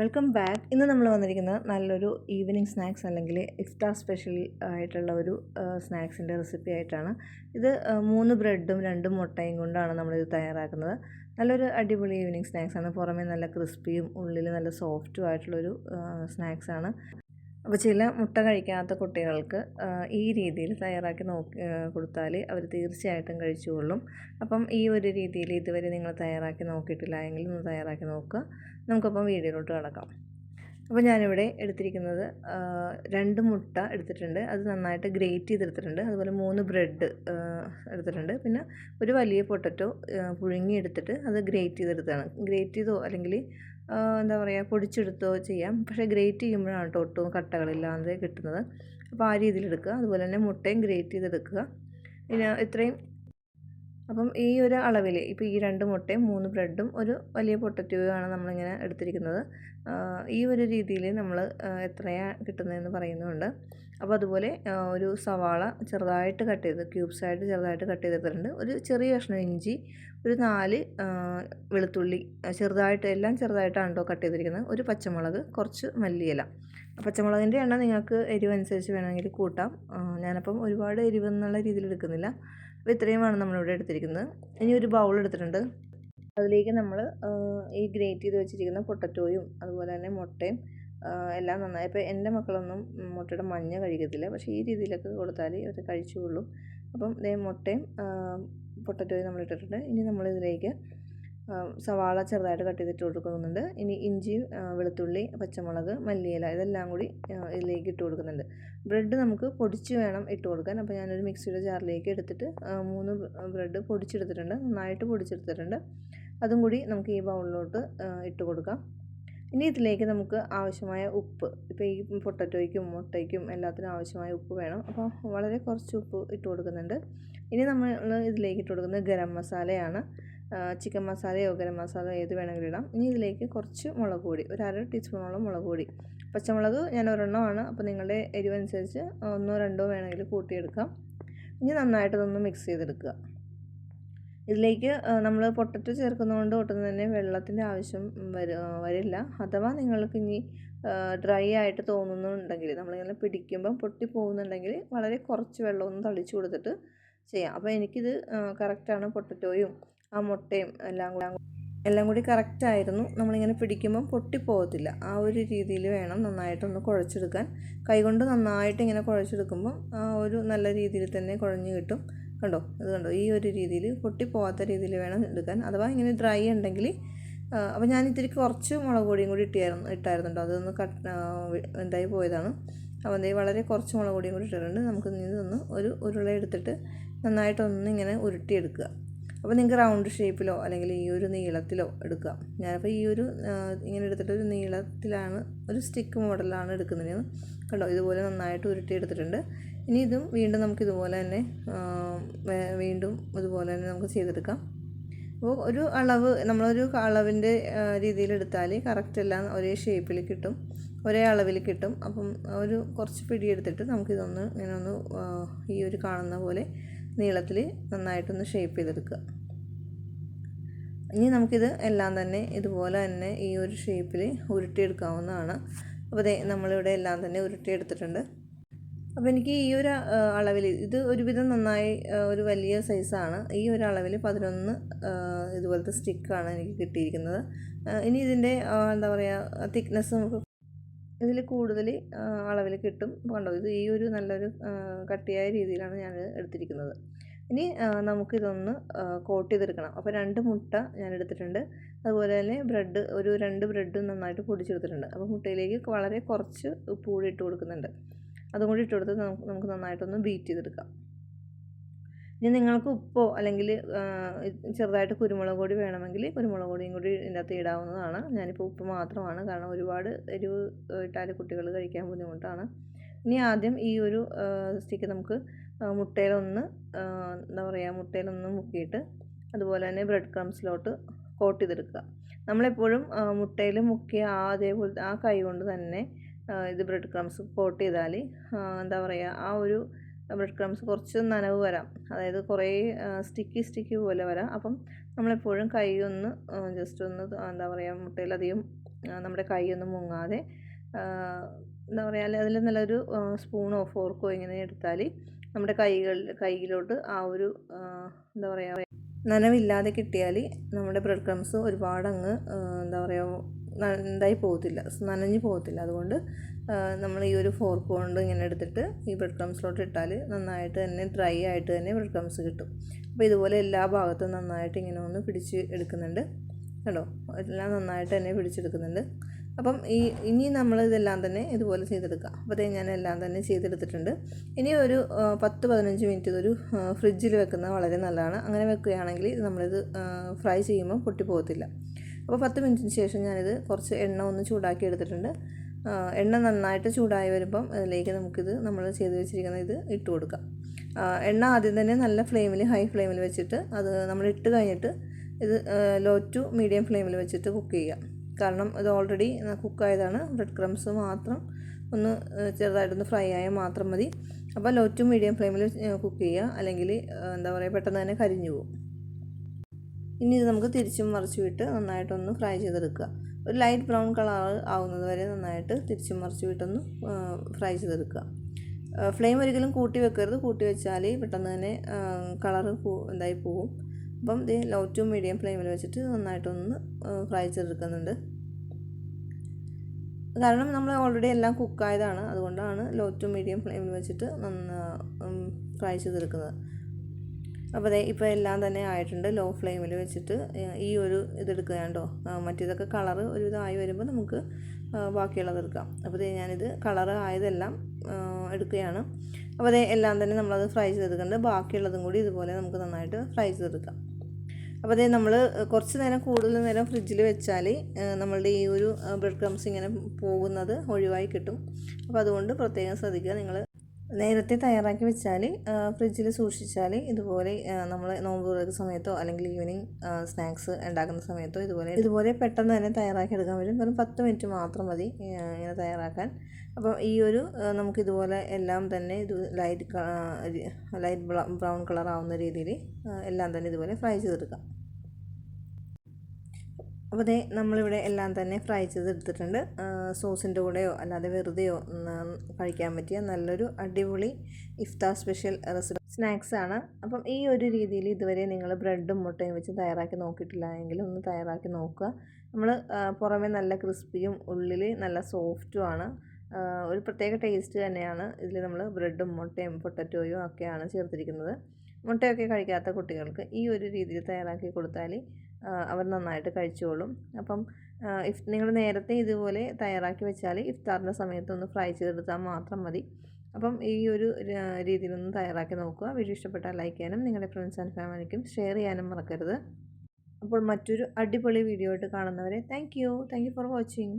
Welcome back. ഇന്ന് നമ്മൾ വന്നിരിക്കുന്നത് നല്ലൊരു ഈവനിങ് സ്നാക്സ് അല്ലെങ്കിൽ എക്സ്ട്രാ സ്പെഷ്യൽ ആയിട്ടുള്ള ഒരു സ്നാക്സിന്റെ റെസിപ്പി ആയിട്ടാണ്. ഇത് മൂന്ന് ബ്രെഡും രണ്ട് മുട്ടയും കൊണ്ടാണ് നമ്മളിത് തയ്യാറാക്കുന്നത്. നല്ലൊരു അടിപൊളി ഈവനിങ് ആണ് പുറമേ നല്ല ക്രിസ്പിയും ഉള്ളിൽ നല്ല സോഫ്റ്റും ആയിട്ടുള്ളൊരു ആണ് അപ്പോൾ ചില മുട്ട കഴിക്കാത്ത കുട്ടികൾക്ക് ഈ രീതിയിൽ തയ്യാറാക്കി നോക്കി കൊടുത്താൽ അവർ തീർച്ചയായിട്ടും കഴിച്ചുകൊള്ളും. അപ്പം ഈ ഒരു രീതിയിൽ ഇതുവരെ നിങ്ങൾ തയ്യാറാക്കി നോക്കിയിട്ടില്ല എങ്കിൽ ഒന്ന് തയ്യാറാക്കി നോക്കുക. നമുക്കപ്പം വീഡിയോയിലോട്ട് കിടക്കാം. അപ്പോൾ ഞാനിവിടെ എടുത്തിരിക്കുന്നത് രണ്ട് മുട്ട എടുത്തിട്ടുണ്ട്. അത് നന്നായിട്ട് ഗ്രേറ്റ് ചെയ്തെടുത്തിട്ടുണ്ട്. അതുപോലെ മൂന്ന് ബ്രെഡ് എടുത്തിട്ടുണ്ട്. പിന്നെ ഒരു വലിയ പൊട്ടറ്റോ പുഴുങ്ങി എടുത്തിട്ട് അത് ഗ്രേറ്റ് ചെയ്തെടുത്താണ് ഗ്രേറ്റ് ചെയ്തോ അല്ലെങ്കിൽ എന്താ പറയുക പൊടിച്ചെടുത്തോ ചെയ്യാം. പക്ഷേ ഗ്രേറ്റ് ചെയ്യുമ്പോഴാണ് കേട്ടോ ഒട്ടും കട്ടകളില്ലാതെ കിട്ടുന്നത്. അപ്പോൾ ആ രീതിയിൽ എടുക്കുക. അതുപോലെ തന്നെ മുട്ടയും ഗ്രേറ്റ് ചെയ്തെടുക്കുക. പിന്നെ ഇത്രയും അപ്പം ഈ ഒരു അളവിൽ ഇപ്പോൾ ഈ രണ്ട് മുട്ടയും മൂന്ന് ബ്രെഡും ഒരു വലിയ പൊട്ടറ്റോയാണ് നമ്മളിങ്ങനെ എടുത്തിരിക്കുന്നത്. ഈ ഒരു രീതിയിൽ നമ്മൾ എത്രയാണ് കിട്ടുന്നതെന്ന് പറയുന്നുണ്ട്. അപ്പോൾ അതുപോലെ ഒരു സവാള ചെറുതായിട്ട് കട്ട് ചെയ്ത് ക്യൂബ്സായിട്ട് ചെറുതായിട്ട് കട്ട് ചെയ്തിട്ടുണ്ട് ഒരു ചെറിയ കഷ്ണം ഇഞ്ചി ഒരു നാല് വെളുത്തുള്ളി ചെറുതായിട്ട് എല്ലാം ചെറുതായിട്ടാണ് കേട്ടോ കട്ട് ചെയ്തിരിക്കുന്നത്. ഒരു പച്ചമുളക് കുറച്ച് മല്ലിയില. പച്ചമുളകിന്റെ എണ്ണം നിങ്ങൾക്ക് എരിവനുസരിച്ച് വേണമെങ്കിൽ കൂട്ടാം. ഞാനപ്പം ഒരുപാട് എരിവെന്നുള്ള രീതിയിൽ എടുക്കുന്നില്ല. അപ്പോൾ ഇത്രയുമാണ് നമ്മളിവിടെ എടുത്തിരിക്കുന്നത്. ഇനി ഒരു ബൗൾ എടുത്തിട്ടുണ്ട്. അതിലേക്ക് നമ്മൾ ഈ ഗ്രേറ്റ് ചെയ്ത് വെച്ചിരിക്കുന്ന പൊട്ടറ്റോയും അതുപോലെ തന്നെ മുട്ടയും എല്ലാം നന്നായി. ഇപ്പോൾ എന്റെ മക്കളൊന്നും മുട്ടയുടെ മഞ്ഞ കഴിക്കത്തില്ല. പക്ഷേ ഈ രീതിയിലൊക്കെ കൊടുത്താൽ അവർ കഴിച്ചുകൊള്ളും. അപ്പം മുട്ടയും പൊട്ടറ്റോയും നമ്മൾ ഇട്ടിട്ടുണ്ട്. ഇനി നമ്മളിതിലേക്ക് സവാള ചെറുതായിട്ട് കട്ട് ചെയ്തിട്ട് കൊടുക്കുന്നുണ്ട്. ഇനി ഇഞ്ചി വെളുത്തുള്ളി പച്ചമുളക് മല്ലിയില ഇതെല്ലാം കൂടി ഇതിലേക്ക് ഇട്ട് കൊടുക്കുന്നുണ്ട്. ബ്രെഡ് നമുക്ക് പൊടിച്ച് വേണം ഇട്ട് കൊടുക്കാൻ. അപ്പോൾ ഞാനൊരു മിക്സിയുടെ ജാറിലേക്ക് എടുത്തിട്ട് മൂന്ന് ബ്രെഡ് പൊടിച്ചെടുത്തിട്ടുണ്ട്. നന്നായിട്ട് പൊടിച്ചെടുത്തിട്ടുണ്ട്. അതും കൂടി നമുക്ക് ഈ ബൗളിലോട്ട് ഇട്ട് കൊടുക്കാം. ഇനി ഇതിലേക്ക് നമുക്ക് ആവശ്യമായ ഉപ്പ് ഇപ്പോൾ ഈ പൊട്ടറ്റോയ്ക്കും മുട്ടയ്ക്കും എല്ലാത്തിനും ആവശ്യമായ ഉപ്പ് വേണം. അപ്പോൾ വളരെ കുറച്ച് ഉപ്പ് ഇട്ട് കൊടുക്കുന്നുണ്ട്. ഇനി നമ്മൾ ഇതിലേക്ക് ഇട്ട് കൊടുക്കുന്നത് ഗരം മസാലയാണ്. ചിക്കൻ മസാലയോ ഗരം മസാലയോ ഏത് വേണമെങ്കിലും ഇടാം. ഇനി ഇതിലേക്ക് കുറച്ച് മുളക് പൊടി ഒരു അര ടീസ്പൂണോളം മുളക് പൊടി. പച്ചമുളക് ഞാൻ ഒരെണ്ണമാണ് അപ്പോൾ നിങ്ങളുടെ എരിവനുസരിച്ച് ഒന്നോ രണ്ടോ വേണമെങ്കിൽ കൂട്ടിയെടുക്കാം. ഇനി നന്നായിട്ടതൊന്ന് മിക്സ് ചെയ്തെടുക്കുക. ഇതിലേക്ക് നമ്മൾ പൊട്ടറ്റോ ചേർക്കുന്നതുകൊണ്ട് ഒട്ടും തന്നെ വെള്ളത്തിന്റെ ആവശ്യം വര വരില്ല. അഥവാ നിങ്ങൾക്ക് ഇനി ഡ്രൈ ആയിട്ട് തോന്നുന്നുണ്ടെങ്കിൽ നമ്മളിങ്ങനെ പിടിക്കുമ്പം പൊട്ടി പോകുന്നുണ്ടെങ്കിൽ വളരെ കുറച്ച് വെള്ളം ഒന്ന് തളിച്ചു കൊടുത്തിട്ട് ചെയ്യാം. അപ്പോൾ എനിക്കിത് കറക്റ്റാണ് പൊട്ടറ്റോയും ആ മുട്ടയും എല്ലാം കൂടെ എല്ലാം കൂടി കറക്റ്റ് ആയിരുന്നു. നമ്മളിങ്ങനെ പിടിക്കുമ്പം പൊട്ടിപ്പോകത്തില്ല ആ ഒരു രീതിയിൽ വേണം നന്നായിട്ടൊന്ന് കുഴച്ചെടുക്കാൻ. കൈകൊണ്ട് നന്നായിട്ട് ഇങ്ങനെ കുഴച്ചെടുക്കുമ്പോൾ ആ ഒരു നല്ല രീതിയിൽ തന്നെ കുഴഞ്ഞു കിട്ടും. കണ്ടോ? അത് കണ്ടോ? ഈ ഒരു രീതിയിൽ പൊട്ടിപ്പോകാത്ത രീതിയിൽ വേണം എടുക്കാൻ. അഥവാ ഇങ്ങനെ ഡ്രൈ ഉണ്ടെങ്കിൽ അപ്പോൾ ഞാൻ ഇത്തിരി കുറച്ച് മുളക് പൊടിയും കൂടി ഇട്ടായിരുന്നു ഇട്ടായിരുന്നു കേട്ടോ അതൊന്ന് കട്ട് എന്തായി പോയതാണ്. അപ്പോൾ അതേ വളരെ കുറച്ച് മുളക് പൊടിയും കൂടി ഇട്ടിട്ടുണ്ട്. നമുക്ക് ഇതൊന്ന് ഒരു ഉരുള എടുത്തിട്ട് നന്നായിട്ടൊന്ന് ഇങ്ങനെ ഉരുട്ടിയെടുക്കുക. അപ്പോൾ നിങ്ങൾക്ക് റൗണ്ട് ഷേപ്പിലോ അല്ലെങ്കിൽ ഈ ഒരു നീളത്തിലോ എടുക്കാം. ഞാനിപ്പോൾ ഈ ഒരു ഇങ്ങനെ എടുത്തിട്ട് ഒരു നീളത്തിലാണ് ഒരു സ്റ്റിക്ക് മോഡലാണ് എടുക്കുന്നത്. കണ്ടോ ഇതുപോലെ നന്നായിട്ട് ഉരുട്ടി എടുത്തിട്ടുണ്ട്. ഇനി ഇതും വീണ്ടും നമുക്ക് ഇതുപോലെ തന്നെ വീണ്ടും ഇതുപോലെ തന്നെ നമുക്ക് ചെയ്തെടുക്കാം. അപ്പോൾ ഒരു അളവ് നമ്മളൊരു അളവിന്റെ രീതിയിൽ എടുത്താൽ കറക്റ്റ് എല്ലാം ഒരേ ഷേപ്പിൽ കിട്ടും ഒരേ അളവിൽ കിട്ടും. അപ്പം ഒരു കുറച്ച് പിടിയെടുത്തിട്ട് നമുക്കിതൊന്ന് ഇങ്ങനെ ഒന്ന് ഈ ഒരു കാണുന്ന പോലെ നീളത്തിൽ നന്നായിട്ടൊന്ന് ഷേപ്പ് ചെയ്തെടുക്കുക. ഇനി നമുക്കിത് എല്ലാം തന്നെ ഇതുപോലെ തന്നെ ഈ ഒരു ഷേപ്പിൽ ഉരുട്ടിയെടുക്കാവുന്നതാണ്. അപ്പോൾ ദേ നമ്മളിവിടെ എല്ലാം തന്നെ ഉരുട്ടിയെടുത്തിട്ടുണ്ട്. അപ്പോൾ എനിക്ക് ഈ ഒരു അളവിൽ ഇത് ഒരുവിധം നന്നായി ഒരു വലിയ സൈസാണ് ഈ ഒരു അളവിൽ പതിനൊന്ന് ഇതുപോലത്തെ സ്റ്റിക്കാണ് എനിക്ക് കിട്ടിയിരിക്കുന്നത്. ഇനി ഇതിന്റെ എന്താ പറയുക തിക്നെസ് നമുക്ക് ഇതിൽ കൂടുതൽ അളവിൽ കിട്ടും. കണ്ടോ ഇത് ഈ ഒരു നല്ലൊരു കട്ടിയായ രീതിയിലാണ് ഞാൻ എടുത്തിരിക്കുന്നത്. ഇനി നമുക്കിതൊന്ന് കോട്ട് ചെയ്തെടുക്കണം അപ്പോൾ രണ്ട് മുട്ട ഞാൻ എടുത്തിട്ടുണ്ട് അതുപോലെ തന്നെ ബ്രെഡ് ഒരു രണ്ട് ബ്രെഡ് നന്നായിട്ട് പൊടിച്ചെടുത്തിട്ടുണ്ട്. അപ്പോൾ മുട്ടയിലേക്ക് വളരെ കുറച്ച് ഉപ്പ് കൂടി ഇട്ട് കൊടുക്കുന്നുണ്ട്. അതും കൂടി ഇട്ട് കൊടുത്ത് നമുക്ക് നന്നായിട്ടൊന്ന് ബീറ്റ് ചെയ്തെടുക്കാം. ഇനി നിങ്ങൾക്ക് ഉപ്പോ അല്ലെങ്കിൽ ചെറുതായിട്ട് കുരുമുളക് പൊടി വേണമെങ്കിൽ കുരുമുളക് പൊടിയും കൂടി ഇതിനകത്ത് ഇടാവുന്നതാണ്. ഞാനിപ്പോൾ ഉപ്പ് മാത്രമാണ്. കാരണം ഒരുപാട് എരിവ് ഇട്ടാൽ കുട്ടികൾ കഴിക്കാൻ ബുദ്ധിമുട്ടാണ്. ഇനി ആദ്യം ഈ ഒരു സ്റ്റിക്ക് നമുക്ക് മുട്ടയിലൊന്ന് എന്താ പറയുക മുട്ടയിലൊന്ന് മുക്കിയിട്ട് അതുപോലെ തന്നെ ബ്രെഡ് ക്രംസിലോട്ട് കോട്ട് ചെയ്തെടുക്കുക. നമ്മളെപ്പോഴും മുട്ടയിൽ മുക്കിയ ആ അതേപോലെ ആ കൈ കൊണ്ട് തന്നെ ഇത് ബ്രെഡ് ക്രംസ് കോട്ട് ചെയ്താൽ എന്താ പറയുക ആ ഒരു ബ്രെഡ് ക്രംസ് കുറച്ച് നനവ് വരാം. അതായത് കുറേ സ്റ്റിക്കി സ്റ്റിക്കി പോലെ വരാം. അപ്പം നമ്മളെപ്പോഴും കൈ ഒന്ന് ജസ്റ്റ് ഒന്ന് എന്താ പറയുക മുട്ടയിലധികം നമ്മുടെ നമ്മുടെ കൈയൊന്നും മുങ്ങാതെ എന്താ പറയുക അതിൽ നല്ലൊരു സ്പൂണോ ഫോർക്കോ ഇങ്ങനെ എടുത്താൽ നമ്മുടെ കൈകൾ കൈയിലോട്ട് ആ ഒരു എന്താ പറയുക നനവില്ലാതെ കിട്ടിയാൽ നമ്മുടെ ബ്രെഡ് ക്രംസ് ഒരുപാട് അങ്ങ് എന്താ പറയുക ഇതായി പോകത്തില്ല നനഞ്ഞു പോകത്തില്ല. അതുകൊണ്ട് നമ്മൾ ഈ ഒരു ഫോർക്ക് കൊണ്ട് ഇങ്ങനെ എടുത്തിട്ട് ഈ ബ്രെഡ് ക്രംസിലോട്ട് ഇട്ടാൽ നന്നായിട്ട് തന്നെ ഡ്രൈ ആയിട്ട് തന്നെ ബ്രെഡ് ക്രംസ് കിട്ടും. അപ്പോൾ ഇതുപോലെ എല്ലാ ഭാഗത്തും നന്നായിട്ട് ഇങ്ങനെ ഒന്ന് പിടിച്ച് എടുക്കുന്നുണ്ട്. കേട്ടോ എല്ലാം നന്നായിട്ട് തന്നെ പിടിച്ചെടുക്കുന്നുണ്ട്. അപ്പം ഈ ഇനി നമ്മൾ ഇതെല്ലാം തന്നെ ഇതുപോലെ ചെയ്തെടുക്കാം അപ്പോൾ അതേ ഞാൻ എല്ലാം തന്നെ ചെയ്തെടുത്തിട്ടുണ്ട്. ഇനി ഒരു പത്ത് പതിനഞ്ച് മിനിറ്റ് ഇതൊരു ഫ്രിഡ്ജിൽ വെക്കുന്നത് വളരെ നല്ലതാണ്. അങ്ങനെ വെക്കുകയാണെങ്കിൽ നമ്മളിത് ഫ്രൈ ചെയ്യുമ്പോൾ പൊട്ടിപ്പോകത്തില്ല. അപ്പോൾ പത്ത് മിനിറ്റിന് ശേഷം ഞാനിത് കുറച്ച് എണ്ണ ഒന്ന് ചൂടാക്കി എടുത്തിട്ടുണ്ട്. എണ്ണ നന്നായിട്ട് ചൂടായി വരുമ്പം അതിലേക്ക് നമുക്കിത് നമ്മൾ ചെയ്ത് വെച്ചിരിക്കുന്ന ഇത് ഇട്ട് കൊടുക്കാം. എണ്ണ ആദ്യം തന്നെ നല്ല ഫ്ലെയിമിൽ ഹൈ ഫ്ലെയിമിൽ വെച്ചിട്ട് അത് നമ്മൾ ഇട്ട് കഴിഞ്ഞിട്ട് ഇത് ലോ ടു മീഡിയം ഫ്ലെയിമിൽ വെച്ചിട്ട് കുക്ക് ചെയ്യുക. കാരണം ഇത് ഓൾറെഡി കുക്കായതാണ്. ബ്രെഡ് ക്രംസ് മാത്രം ഒന്ന് ചെറുതായിട്ടൊന്ന് ഫ്രൈ ആയാൽ മാത്രം മതി. അപ്പോൾ ലോ ടു മീഡിയം ഫ്ലെയിമിൽ കുക്ക് ചെയ്യുക. അല്ലെങ്കിൽ എന്താ പറയുക പെട്ടെന്ന് തന്നെ കരിഞ്ഞു പോകും. ഇനി ഇത് നമുക്ക് തിരിച്ചും മറിച്ചും ഇട്ട് നന്നായിട്ടൊന്ന് ഫ്രൈ ചെയ്തെടുക്കുക. ഒരു ലൈറ്റ് ബ്രൗൺ കളർ ആവുന്നത് വരെ നന്നായിട്ട് തിരിച്ചും മറിച്ചും ഇട്ടൊന്ന് ഫ്രൈ ചെയ്തെടുക്കുക. ഫ്ലെയിം ഒരിക്കലും കൂട്ടി വെക്കരുത്. കൂട്ടി വെച്ചാൽ പെട്ടെന്ന് തന്നെ കളർ എന്തായി പോവും. അപ്പം ഇത് ലോ ടു മീഡിയം ഫ്ലെയിമിൽ വെച്ചിട്ട് നന്നായിട്ടൊന്ന് ഫ്രൈ ചെയ്തെടുക്കുന്നുണ്ട്. കാരണം നമ്മൾ ഓൾറെഡി എല്ലാം കുക്കായതാണ് അതുകൊണ്ടാണ് ലോ ടു മീഡിയം ഫ്ലെയിമിൽ വെച്ചിട്ട് നന്ന ഫ്രൈ ചെയ്തെടുക്കുന്നത്. അപ്പോൾ അതെ ഇപ്പോൾ എല്ലാം തന്നെ ആയിട്ടുണ്ട്. ലോ ഫ്ലെയിമിൽ വെച്ചിട്ട് ഈ ഒരു ഇതെടുക്കുക കേട്ടോ മറ്റേതൊക്കെ കളറ് ഒരു ഇതായി വരുമ്പോൾ നമുക്ക് ബാക്കിയുള്ളത് എടുക്കാം. അപ്പോൾ ദേ ഞാനിത് കളറ് ആയതെല്ലാം എടുക്കുകയാണ്. അപ്പോൾ ദേ എല്ലാം തന്നെ നമ്മളത് ഫ്രൈ ചെയ്തെടുക്കുന്നുണ്ട്. ബാക്കിയുള്ളതും കൂടി ഇതുപോലെ നമുക്ക് നന്നായിട്ട് ഫ്രൈ ചെയ്തെടുക്കാം. അപ്പോൾ അതേ നമ്മൾ കുറച്ച് നേരം കൂടുതൽ നേരം ഫ്രിഡ്ജിൽ വെച്ചാൽ നമ്മളുടെ ഈ ഒരു ബ്രെഡ് ക്രംസ് ഇങ്ങനെ പോകുന്നത് ഒഴിവായി കിട്ടും. അപ്പോൾ അതുകൊണ്ട് പ്രത്യേകം ശ്രദ്ധിക്കുക. നിങ്ങൾ നേരത്തെ തയ്യാറാക്കി വെച്ചാൽ ഫ്രിഡ്ജിൽ സൂക്ഷിച്ചാൽ ഇതുപോലെ നമ്മൾ നോമ്പ് തുറക്കുന്ന സമയത്തോ അല്ലെങ്കിൽ ഈവനിങ് സ്നാക്സ് ഉണ്ടാക്കുന്ന സമയത്തോ ഇതുപോലെ ഇതുപോലെ പെട്ടെന്ന് തന്നെ തയ്യാറാക്കി എടുക്കാൻ പറ്റും. വെറും പത്ത് മിനിറ്റ് മാത്രം മതി ഇങ്ങനെ തയ്യാറാക്കാൻ. അപ്പോൾ ഈ ഒരു നമുക്ക് നമുക്കിതുപോലെ എല്ലാം തന്നെ ഇത് ലൈറ്റ് ലൈറ്റ് ബ്രൗൺ കളർ ആവുന്ന രീതിയിൽ എല്ലാം തന്നെ ഇതുപോലെ ഫ്രൈ ചെയ്തെടുക്കാം. അപ്പോൾ ദേ നമ്മളിവിടെ എല്ലാം തന്നെ ഫ്രൈ ചെയ്തെടുത്തിട്ടുണ്ട്. സോസിന്റെ കൂടെയോ അല്ലാതെ വെറുതെയോ കഴിക്കാൻ പറ്റിയ നല്ലൊരു അടിപൊളി ഇഫ്താർ സ്പെഷ്യൽ റെസിപ്പി. സ്നാക്സ് ആണ്. അപ്പം ഈ ഒരു രീതിയിൽ ഇതുവരെ നിങ്ങൾ ബ്രെഡും മുട്ടയും വെച്ച് തയ്യാറാക്കി നോക്കിയിട്ടില്ല എങ്കിൽ ഒന്ന് തയ്യാറാക്കി നോക്കുക. നമ്മൾ പുറമേ നല്ല ക്രിസ്പിയും ഉള്ളിൽ നല്ല സോഫ്റ്റും ആണ്. ഒരു പ്രത്യേക ടേസ്റ്റ് തന്നെയാണ് ഇതിൽ നമ്മൾ ബ്രെഡും മുട്ടയും പൊട്ടറ്റോയും ഒക്കെയാണ് ചേർത്തിരിക്കുന്നത്. മുട്ടയൊക്കെ കഴിക്കാത്ത കുട്ടികൾക്ക് ഈ ഒരു രീതിയിൽ തയ്യാറാക്കി കൊടുത്താൽ അവർ നന്നായിട്ട് കഴിച്ചോളും. അപ്പം ഇഫ് നിങ്ങൾ നേരത്തെ ഇതുപോലെ തയ്യാറാക്കി വെച്ചാൽ ഇഫ്താറിന്റെ സമയത്തൊന്ന് ഫ്രൈ ചെയ്തെടുത്താൽ മാത്രം മതി. അപ്പം ഈ ഒരു രീതിയിലൊന്ന് തയ്യാറാക്കി നോക്കുക. വീഡിയോ ഇഷ്ടപ്പെട്ടാൽ ലൈക്ക് ചെയ്യാനും നിങ്ങളുടെ ഫ്രണ്ട്സ് ആൻഡ് ഫാമിലിക്കും ഷെയർ ചെയ്യാനും മറക്കരുത്. അപ്പോൾ മറ്റൊരു അടിപൊളി വീഡിയോ ആയിട്ട് കാണുന്നവരെ thank you. Thank you for watching.